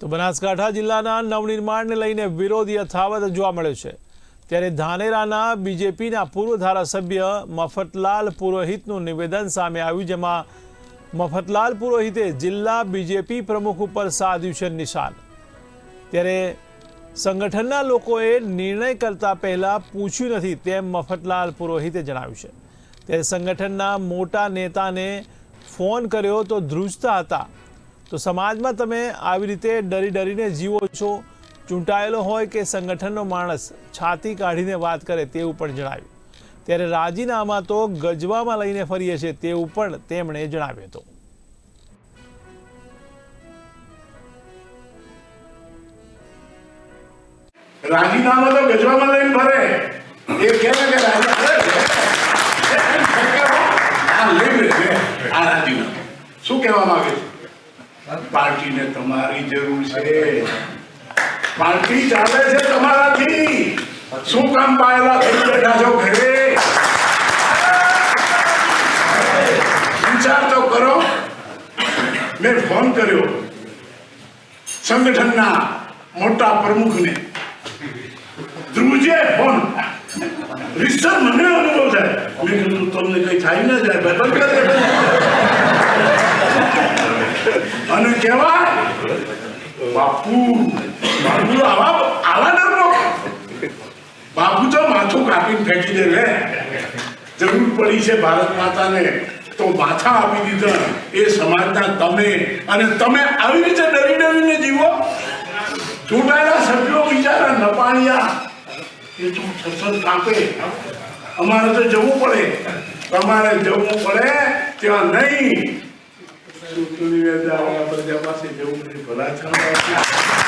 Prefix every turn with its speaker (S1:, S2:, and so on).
S1: તો બનાસકાંઠા જિલ્લાના નવનિર્માણને લઈને વિરોધ યથાવત જોવા મળ્યો છે. ત્યારે ધાનેરાના બીજેપીના પૂર્વ ધારાસભ્ય મફતલાલ પુરોહિતનું નિવેદન સામે આવ્યું, જેમાં મફતલાલ પુરોહિતે જિલ્લા બીજેપી પ્રમુખ ઉપર સાધ્યું છે નિશાન. ત્યારે સંગઠનના લોકોએ નિર્ણય કરતા પહેલા પૂછ્યું નથી તેમ મફતલાલ પુરોહિતે જણાવ્યું છે. ત્યારે સંગઠનના મોટા નેતાને ફોન કર્યો તો ધ્રુજતા હતા. તો સમાજમાં તમે આવી રીતે ડરી ડરીને જીવો છો, ચૂંટાયેલો હોય કે સંગઠનનો માણસ છાતી કાઢીને વાત કરે તેવું પણ જણાવ્યું. ત્યારે રાજીનામા તો ગજવામાં લઈને ફરીએ છે તેવું પણ તેમણે જણાવ્યું હતું.
S2: રાજીનામા તો ગજવામાં લઈને ફરે. એ કે રાજીનામું. શું કહેવા માંગે છે? પાર્ટીને તમારી જરૂર છે. પાર્ટી ચાલે છે તમારાથી. શું કામ પાયેલા થઈ બેઠા છો ઘરે? વિચાર તો કરો. મેં ફોન કર્યો સંગઠનના મોટા પ્રમુખને. ધ્રુજે ફોન. રિસર મને અનુભવ થાય. મેં કીધું તમને કઈ થાય ન જાય બંધ કરી દે. અને કહેવાય બાપુ બાપુ, આવા આવા ડરનો બાપુ તો માથું કાપીને ફેંકી દે રે જરૂર પડી છે ભારત માતાને, તો માથા આપી દીધા. એ સમાજના તમે અને તમે આવી રીતે ડરી ડરીને જીવો. ચૂંટાયેલા સભ્યો બિચારા નપાણિયા. એ તો સસર કાપે. અમારે તો જવું પડે. તમારે જવું પડે, ત્યાં નહીં. ચૂંટણી પ્રજા પાસે જવું પડે ભલા થવા